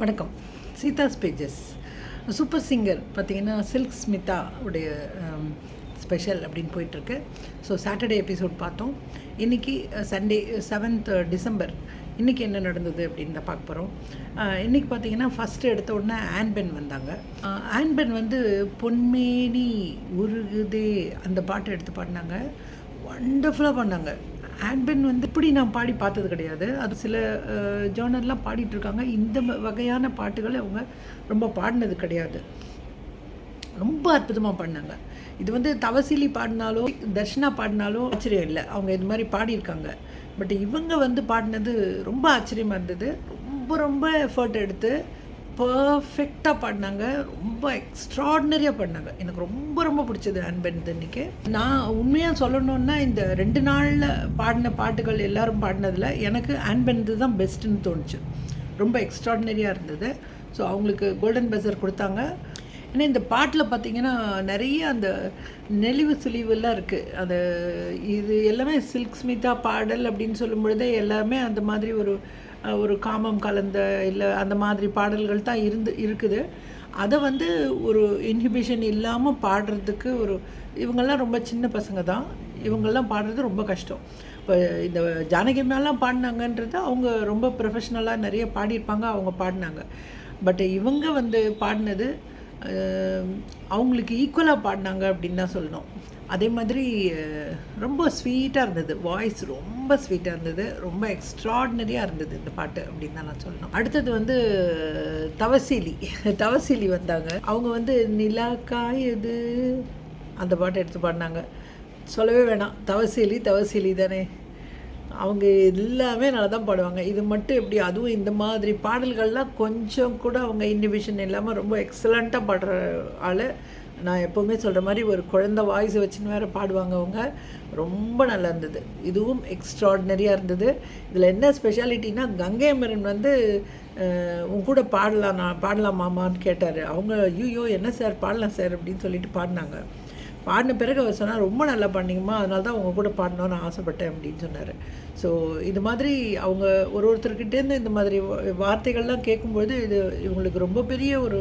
வணக்கம். Seetha's pages super singer பார்த்தீங்கன்னா Silk Smitha உடைய um, ஸ்பெஷல் அப்படின்னு போயிட்டுருக்கு. ஸோ சாட்டர்டே எபிசோட் பார்த்தோம். இன்றைக்கி சண்டே செவன்த் டிசம்பர் இன்றைக்கி என்ன நடந்தது அப்படின்னு தான் பார்க்க போகிறோம் uh, இன்றைக்கி பார்த்தீங்கன்னா ஃபஸ்ட்டு எடுத்த உடனே ஆன்பென் வந்தாங்க. Uh, ஆன்பென் வந்து பொன்மேனி உருகுதே அந்த பாட்டை எடுத்து பாடினாங்க. ஒண்டர்ஃபுல்லாக பண்ணாங்க ஆன்பென் வந்து இப்படி நான் பாடி பார்த்தது கிடையாது. அது சில ஜோனர்லாம் பாடிட்டு இருக்காங்க. இந்த வகையான பாட்டுகளை அவங்க ரொம்ப பாடினது கிடையாது. ரொம்ப அற்புதமாக பாடினாங்க. இது வந்து தவசிலி பாடினாலோ தர்ஷனா பாடினாலோ ஆச்சரியம் இல்லை. அவங்க இது மாதிரி பாடியிருக்காங்க. பட் இவங்க வந்து பாடினது ரொம்ப ஆச்சரியமாக இருந்தது. ரொம்ப ரொம்ப எஃபர்ட் எடுத்து பர்ஃபெக்டாக பாடினாங்க ரொம்ப எக்ஸ்ட்ராடினரியாக பாடினாங்க எனக்கு ரொம்ப ரொம்ப பிடிச்சது அன்பன் இன்னைக்கு. நான் உண்மையாக சொல்லணுன்னா இந்த ரெண்டு நாளில் பாடின பாட்டுகள் எல்லாரும் பாடினதில் எனக்கு அன்பன்து தான் பெஸ்ட்டுன்னு தோணுச்சு. ரொம்ப எக்ஸ்ட்ராடினரியாக இருந்தது. ஸோ அவங்களுக்கு கோல்டன் பெசர் கொடுத்தாங்க. ஏன்னா இந்த பாட்டில் பார்த்தீங்கன்னா நிறைய அந்த நெளிவு சுழிவுலாம் இருக்குது அது இது எல்லாமே சில்க் ஸ்மிதா பாடல் அப்படின்னு சொல்லும் பொழுதே எல்லாமே அந்த மாதிரி ஒரு ஒரு காமம் கலந்த இல்லை அந்த மாதிரி பாடல்கள் தான் இருந்து இருக்குது. அதை வந்து ஒரு இன்ஹிபிஷன் இல்லாமல் பாடுறதுக்கு ஒரு இவங்கெல்லாம் ரொம்ப சின்ன பசங்க தான். இவங்கெல்லாம் பாடுறது ரொம்ப கஷ்டம். இப்போ இந்த ஜானகி மேலாம் பாடினாங்கன்றது அவங்க ரொம்ப ப்ரொஃபஷ்னலாக நிறைய பாடியிருப்பாங்க அவங்க பாடினாங்க. பட் இவங்க வந்து பாடினது அவங்களுக்கு ஈக்குவலாக பாடினாங்க அப்படின்னு தான் சொல்லணும். அதே மாதிரி ரொம்ப ஸ்வீட்டாக இருந்தது. வாய்ஸ் ரொம்ப ஸ்வீட்டாக இருந்தது. ரொம்ப எக்ஸ்ட்ராடினரியாக இருந்தது இந்த பாட்டு அப்படின்னு தான் நான் சொல்லணும். அடுத்தது வந்து தவசீலி. தவசீலி வந்தாங்க. அவங்க வந்து நிலா காயது. அந்த பாட்டை எடுத்து பாடினாங்க. சொல்லவே வேணாம். தவசீலி தவசீலி தானே. அவங்க எல்லாமே நல்லா தான் பாடுவாங்க. இது மட்டும் எப்படி அதுவும் இந்த மாதிரி பாடல்கள்லாம் கொஞ்சம் கூட அவங்க இன்னிபிஷன் இல்லாமல் ரொம்ப எக்ஸலண்ட்டாக பாடுற ஆள் நான் எப்போவுமே சொல்கிற மாதிரி ஒரு குழந்த வாய்ஸ் வச்சுன்னு வேறு பாடுவாங்க அவங்க. ரொம்ப நல்லா இருந்தது. இதுவும் எக்ஸ்ட்ராடினரியாக இருந்தது. இதில் என்ன ஸ்பெஷாலிட்டினா கங்கை அமரன் வந்து உன் கூட பாடலாம் நான் பாடலாமாமான்னு கேட்டார். அவங்க ஐயோ என்ன சார் பாடலாம் சார் அப்படின்னு சொல்லிட்டு பாடினாங்க. பாடின பிறகு அவர் சொன்னார் ரொம்ப நல்லா பண்ணீங்கம்மா அதனால தான் உங்க கூட பாடணும்னு ஆசைப்பட்டேன் அப்படின்னு சொன்னார். ஸோ இது மாதிரி அவங்க ஒரு ஒருத்தர்கிட்டேருந்து இந்த மாதிரி வார்த்தைகள்லாம் கேட்கும்போது இது இவங்களுக்கு ரொம்ப பெரிய ஒரு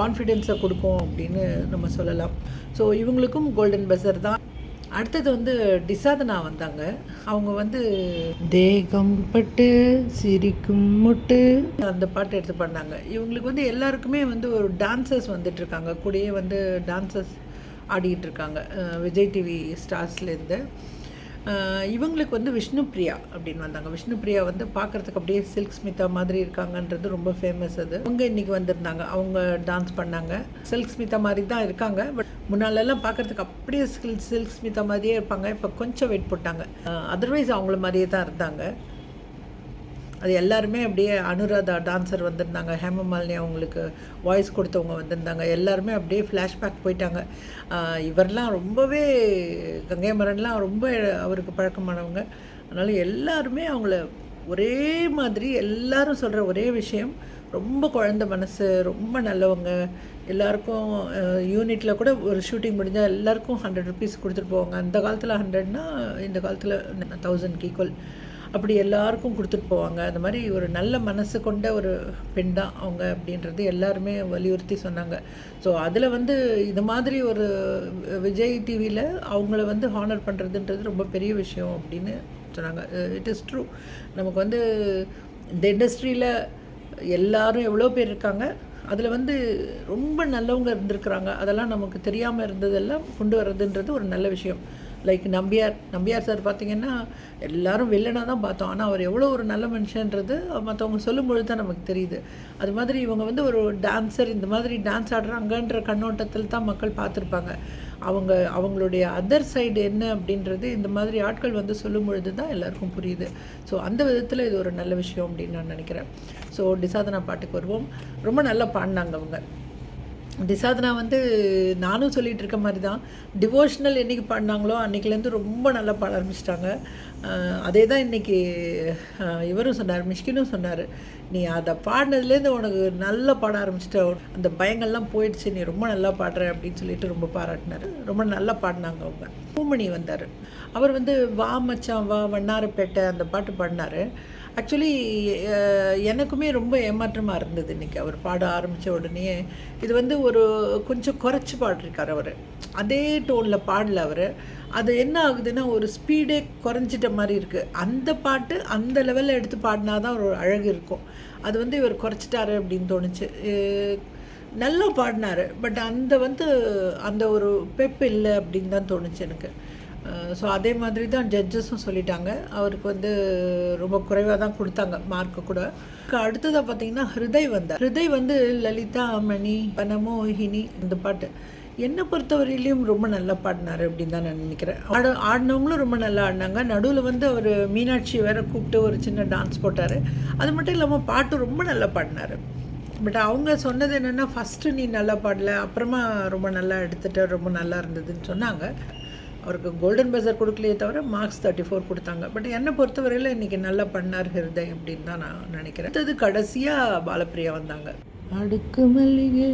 கான்ஃபிடென்ஸை கொடுக்கும் அப்படின்னு நம்ம சொல்லலாம். ஸோ இவங்களுக்கும் கோல்டன் பெசர் தான். அடுத்தது வந்து டிசாதனா வந்தாங்க. அவங்க வந்து தேகம் பட்டு சிரிக்கும் முட்டு. அந்த பாட்டு எடுத்து பண்ணாங்க இவங்களுக்கு வந்து எல்லாருக்குமே வந்து ஒரு டான்சர்ஸ் வந்துட்டு இருக்காங்க. கூடயே வந்து டான்சர்ஸ் ஆடிட்டு இருக்காங்க விஜய் டிவி ஸ்டார்ஸ்லேருந்து. இவங்களுக்கு வந்து விஷ்ணு பிரியா அப்படின்னு வந்தாங்க. விஷ்ணு பிரியா வந்து பார்க்குறதுக்கு அப்படியே சில்க் ஸ்மிதா மாதிரி இருக்காங்கன்றது ரொம்ப ஃபேமஸ் அது. அவங்க இன்னைக்கு வந்திருந்தாங்க. அவங்க டான்ஸ் பண்ணாங்க. சில்க் ஸ்மிதா மாதிரி தான் இருக்காங்க. பட் முன்னாலெல்லாம் பார்க்குறதுக்கு அப்படியே சில்க் சில்க் ஸ்மிதா மாதிரியே இருப்பாங்க. இப்போ கொஞ்சம் வெயிட் போட்டாங்க. அதர்வைஸ் அவங்கள மாதிரியே தான் இருந்தாங்க. அது எல்லாருமே அப்படியே அனுராதா டான்சர் வந்திருந்தாங்க ஹேமமாலினி அவங்களுக்கு வாய்ஸ் கொடுத்தவங்க வந்திருந்தாங்க எல்லாருமே அப்படியே ஃப்ளாஷ்பேக் போயிட்டாங்க. இவரெலாம் ரொம்பவே ரொம்பவே கங்கைமரன்லாம் ரொம்ப அவருக்கு பழக்கமானவங்க. அதனால் எல்லாருமே அவங்கள ஒரே மாதிரி எல்லாரும் சொல்கிற ஒரே விஷயம் ரொம்ப குழந்த மனசு ரொம்ப நல்லவங்க. எல்லாருக்கும் யூனிட்டில் கூட ஒரு ஷூட்டிங் முடிஞ்சால் எல்லாருக்கும் ஹண்ட்ரட் ருபீஸ் கொடுத்துட்டு போவாங்க. அந்த காலத்தில் ஹண்ட்ரட்னா இந்த காலத்தில் தௌசண்ட்க்கு ஈக்குவல் அப்படி எல்லாருக்கும் கொடுத்துட்டு போவாங்க. அந்த மாதிரி ஒரு நல்ல மனசு கொண்ட ஒரு பெண் தான் அவங்க அப்படின்றது எல்லாருமே வலியுறுத்தி சொன்னாங்க. ஸோ அதில் வந்து இது மாதிரி ஒரு விஜய் டிவியில் அவங்கள வந்து ஹானர் பண்ணுறதுன்றது ரொம்ப பெரிய விஷயம் அப்படின்னு சொன்னாங்க. இட் இஸ் ட்ரூ நமக்கு வந்து இந்த இண்டஸ்ட்ரியில் எல்லாரும் எவ்வளோ பேர் இருக்காங்க. அதில் வந்து ரொம்ப நல்லவங்க இருந்திருக்கிறாங்க. அதெல்லாம் நமக்கு தெரியாமல் இருந்ததெல்லாம் கொண்டு வர்றதுன்றது ஒரு நல்ல விஷயம். லைக் நம்பியார் நம்பியார் சார் பார்த்தீங்கன்னா எல்லாரும் வில்லனாக தான் பார்த்தோம். ஆனால் அவர் எவ்வளோ ஒரு நல்ல மனுஷன்றது மற்றவங்க சொல்லும்பொழுது தான் நமக்கு தெரியுது. அது மாதிரி இவங்க வந்து ஒரு டான்ஸர் இந்த மாதிரி டான்ஸ் ஆடுறாங்கன்ற கண்ணோட்டத்தில் தான் மக்கள் பார்த்துருப்பாங்க. அவங்க அவங்களுடைய அதர் சைடு என்ன அப்படின்றது இந்த மாதிரி ஆட்கள் வந்து சொல்லும் பொழுது தான் எல்லாருக்கும் புரியுது. ஸோ அந்த விதத்தில் இது ஒரு நல்ல விஷயம் அப்படின்னு நான் நினைக்கிறேன். ஸோ டிசாதனா பாட்டுக்கு வருவோம். ரொம்ப நல்லா பாடினாங்க அவங்க. டிசாதனா வந்து நானும் சொல்லிகிட்டு இருக்க மாதிரி தான் டிவோஷனல் என்னைக்கு பாடினாங்களோ அன்றைக்கிலேருந்து ரொம்ப நல்லா பாட ஆரம்பிச்சிட்டாங்க. அதே தான் இன்றைக்கி இவரும் சொன்னார் மிஷ்கினும் சொன்னார். நீ அதை பாடினதுலேருந்து உனக்கு நல்லா பாட ஆரம்பிச்சிட்ட அந்த பயங்கள்லாம் போயிடுச்சு நீ ரொம்ப நல்லா பாடுற அப்படின்னு சொல்லிட்டு ரொம்ப பாராட்டினார். ரொம்ப நல்லா பாடினாங்க அவங்க. பூமணி வந்தார். அவர் வந்து வா மச்சான் வா வண்ணாரப்பேட்டை அந்த பாட்டு பாடினார். ஆக்சுவலி uh, எனக்குமே ரொம்ப ஏமாற்றமாக இருந்தது இன்றைக்கி அவர் பாட ஆரம்பித்த உடனே இது வந்து ஒரு கொஞ்சம் குறைச்சி பாடிருக்கார் அவர். அதே டோனில் பாடல அவர். அது என்ன ஆகுதுன்னா ஒரு ஸ்பீடே குறைஞ்சிட்ட மாதிரி இருக்குது அந்த பாட்டு அந்த லெவலில் எடுத்து பாடினா தான் ஒரு அழகு இருக்கும். அது வந்து இவர் குறைச்சிட்டாரு அப்படின்னு தோணுச்சு. நல்லா பாடினார். பட் அந்த வந்து அந்த ஒரு பெப் இல்லை அப்படின்னு தான் தோணுச்சு எனக்கு. ஸோ அதே மாதிரி தான் ஜட்ஜஸும் சொல்லிட்டாங்க. அவருக்கு வந்து ரொம்ப குறைவாக தான் கொடுத்தாங்க மார்க்கு கூட. அடுத்ததாக பார்த்தீங்கன்னா ஹிருதய் வந்தார். ஹிருதய் வந்து லலிதா மணி பனமோஹினி இந்த பாட்டு. என்னை பொறுத்தவரையிலையும் ரொம்ப நல்லா பாடினார் அப்படின்னு தான் நான் நினைக்கிறேன். ஆட ஆடினவங்களும் ரொம்ப நல்லா ஆடினாங்க. நடுவில் வந்து அவர் மீனாட்சி வேற கூப்பிட்டு ஒரு சின்ன டான்ஸ் போட்டார். அது மட்டும் இல்லாமல் பாட்டு ரொம்ப நல்லா பாடினார். பட் அவங்க சொன்னது என்னென்னா ஃபஸ்ட்டு நீ நல்லா பாடல அப்புறமா ரொம்ப நல்லா எடுத்துகிட்ட ரொம்ப நல்லா இருந்ததுன்னு சொன்னாங்க. அவருக்கு கோல்டன் பஸர் கொடுக்கலையே தவிர மார்க்ஸ் தேர்ட்டி ஃபோர் கொடுத்தாங்க. பட் என்னை பொறுத்தவரையில் இன்றைக்கி நல்லா பண்ணார் ஹிருதய் அப்படின்னு தான் நான் நினைக்கிறேன். அடுத்தது கடைசியாக பாலப்பிரியா வந்தாங்க. அடுக்கு மல்லிகை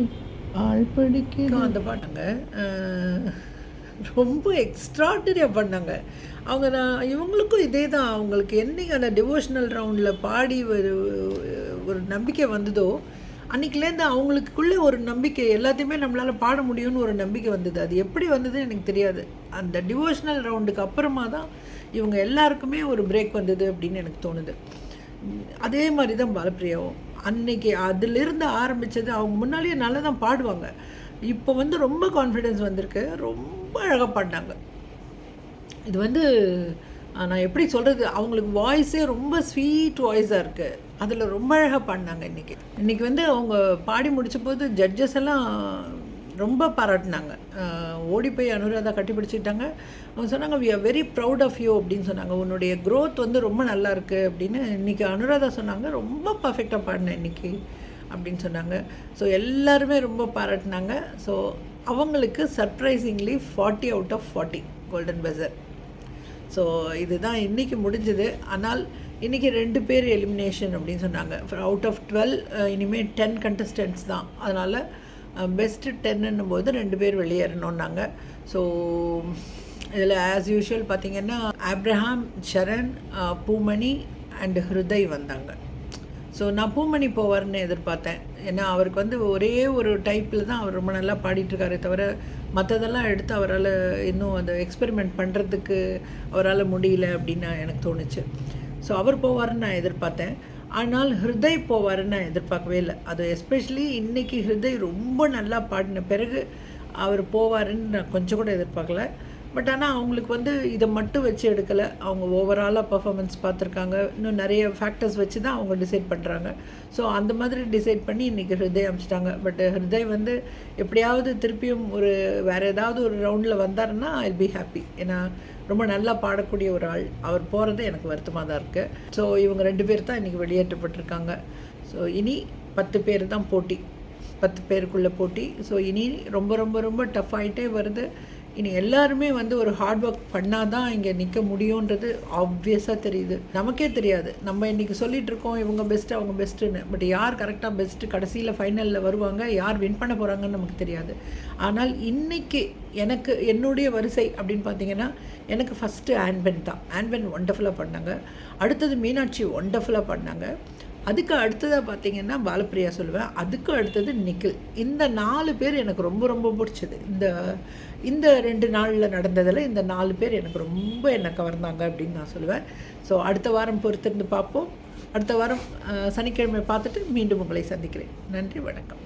ஆள் படிக்க. அந்த பாட்டாங்க ரொம்ப எக்ஸ்ட்ராடரியாக பண்ணாங்க. அவங்க நான் இவங்களுக்கும் இதே தான். அவங்களுக்கு என்னைக்கு அந்த டிவோஷனல் ரவுண்டில் பாடி ஒரு ஒரு நம்பிக்கை வந்ததோ அன்றைக்கிலேருந்து அவங்களுக்குள்ளே ஒரு நம்பிக்கை எல்லாத்தையுமே நம்மளால் பாட முடியும்னு ஒரு நம்பிக்கை வந்தது. அது எப்படி வந்ததுன்னு எனக்கு தெரியாது. அந்த டிவோஷனல் ரவுண்டுக்கு அப்புறமா தான் இவங்க எல்லாருக்குமே ஒரு பிரேக் வந்தது அப்படின்னு எனக்கு தோணுது. அதே மாதிரி தான் பாலப்பிரியாவும். அன்னைக்கு அதிலிருந்து ஆரம்பித்தது அவங்க முன்னாலேயே நல்லா தான் பாடுவாங்க. இப்போ வந்து ரொம்ப கான்ஃபிடென்ஸ் வந்திருக்கு. ரொம்ப அழகாக பாடினாங்க. இது வந்து நான் எப்படி சொல்கிறது அவங்களுக்கு வாய்ஸே ரொம்ப ஸ்வீட் வாய்ஸாக இருக்குது அதில் ரொம்ப அழகாக பாடினாங்க இன்றைக்கி இன்றைக்கி வந்து அவங்க பாடி முடித்த போது ஜட்ஜஸ் எல்லாம் ரொம்ப பாராட்டினாங்க. ஓடி போய் அனுராதா கட்டி பிடிச்சிட்டாங்க. அவங்க சொன்னாங்க we are very proud of you அப்படின்னு சொன்னாங்க. உன்னுடைய க்ரோத் வந்து ரொம்ப நல்லா இருக்குது அப்படின்னு இன்றைக்கி அனுராதா சொன்னாங்க. ரொம்ப பர்ஃபெக்டாக பாடினேன் இன்றைக்கி அப்படின்னு சொன்னாங்க. ஸோ எல்லாருமே ரொம்ப பாராட்டினாங்க. ஸோ அவங்களுக்கு surprisingly forty out of forty golden buzzer so இதுதான் இன்றைக்கி முடிஞ்சது. ஆனால் இன்றைக்கி ரெண்டு பேர் எலிமினேஷன் அப்படின்னு சொன்னாங்க. அவுட் ஆஃப் டுவெல் இனிமேல் டென் கண்டஸ்டன்ட்ஸ் தான். அதனால் பெஸ்ட்டு டென்னுன்னும் போது ரெண்டு பேர் வெளியேறணுன்னாங்க ஸோ இதில் ஆஸ் யூஷுவல் பார்த்திங்கன்னா Abraham Charan Poomani and Hriday வந்தாங்க. ஸோ நான் பூமணி போவார்னு எதிர்பார்த்தேன். ஏன்னா அவருக்கு வந்து ஒரே ஒரு டைப்பில் தான் அவர் ரொம்ப நல்லா பாடிட்டுருக்காரு தவிர மற்றதெல்லாம் எடுத்து அவரால் இன்னும் அந்த எக்ஸ்பெரிமெண்ட் பண்ணுறதுக்கு அவரால் முடியல அப்படின்னு எனக்கு தோணுச்சு. ஸோ அவர் போவாருன்னு நான் எதிர்பார்த்தேன். ஆனால் ஹிருதய் போவாருன்னு நான் எதிர்பார்க்கவே இல்லை. அது எஸ்பெஷலி இன்றைக்கி ஹிருதய் ரொம்ப நல்லா பாடின பிறகு அவர் போவாருன்னு நான் கொஞ்சம் கூட எதிர்பார்க்கல. பட் ஆனால் அவங்களுக்கு வந்து இதை மட்டும் வச்சு எடுக்கலை. அவங்க ஓவராலாக பர்ஃபாமன்ஸ் பார்த்துருக்காங்க. இன்னும் நிறைய ஃபேக்டர்ஸ் வச்சு தான் அவங்க டிசைட் பண்ணுறாங்க ஸோ அந்த மாதிரி டிசைட் பண்ணி இன்றைக்கி ஹிருதய் அமைச்சிட்டாங்க. பட் ஹிருதய் வந்து எப்படியாவது திருப்பியும் ஒரு வேறு ஏதாவது ஒரு ரவுண்டில் வந்தாருன்னா ஐ பி ஹாப்பி ஏன்னா ரொம்ப நல்லா பாடக்கூடிய ஒரு ஆள். அவர் போகிறது எனக்கு வருத்தமாக தான் இருக்குது ஸோ இவங்க ரெண்டு பேர் தான் இன்றைக்கி வெளியேற்றப்பட்டிருக்காங்க. ஸோ இனி பத்து பேர் தான் போட்டி. பத்து பேருக்குள்ளே போட்டி. ஸோ இனி ரொம்ப ரொம்ப ரொம்ப டஃப் ஆகிட்டே வருது. இனி எல்லாருமே வந்து ஒரு ஹார்ட் ஒர்க் பண்ணால் தான் இங்கே நிற்க முடியுன்றது ஆப்வியஸாக தெரியுது. நமக்கே தெரியாது. நம்ம இன்றைக்கி சொல்லிட்டு இருக்கோம் இவங்க பெஸ்ட்டு அவங்க பெஸ்ட்டுன்னு பட் யார் கரெக்டாக பெஸ்ட்டு கடைசியில் ஃபைனலில் வருவாங்க? யார் வின் பண்ண போகிறாங்கன்னு நமக்கு தெரியாது. ஆனால் இன்னைக்கு எனக்கு என்னுடைய வரிசை அப்படின்னு பார்த்தீங்கன்னா எனக்கு ஃபஸ்ட்டு ஆன்பென் தான். ஆன்பென் ஒண்டர்ஃபுல்லாக பண்ணாங்க. அடுத்தது மீனாட்சி ஒண்டர்ஃபுல்லாக பண்ணாங்க. அதுக்கு அடுத்ததாக பார்த்தீங்கன்னா பாலப்பிரியா சொல்லுவேன். அதுக்கு அடுத்தது நிக்கில். இந்த நாலு பேர் எனக்கு ரொம்ப ரொம்ப பிடிச்சது. இந்த இந்த ரெண்டு நாளில் நடந்ததில் இந்த நாலு பேர் எனக்கு ரொம்ப என்னை கவர்ந்தாங்க அப்படின்னு நான் சொல்லுவேன். ஸோ அடுத்த வாரம் பொறுத்திருந்து பார்ப்போம். அடுத்த வாரம் சனிக்கிழமை பார்த்துட்டு மீண்டும் உங்களை சந்திக்கிறேன். நன்றி வணக்கம்.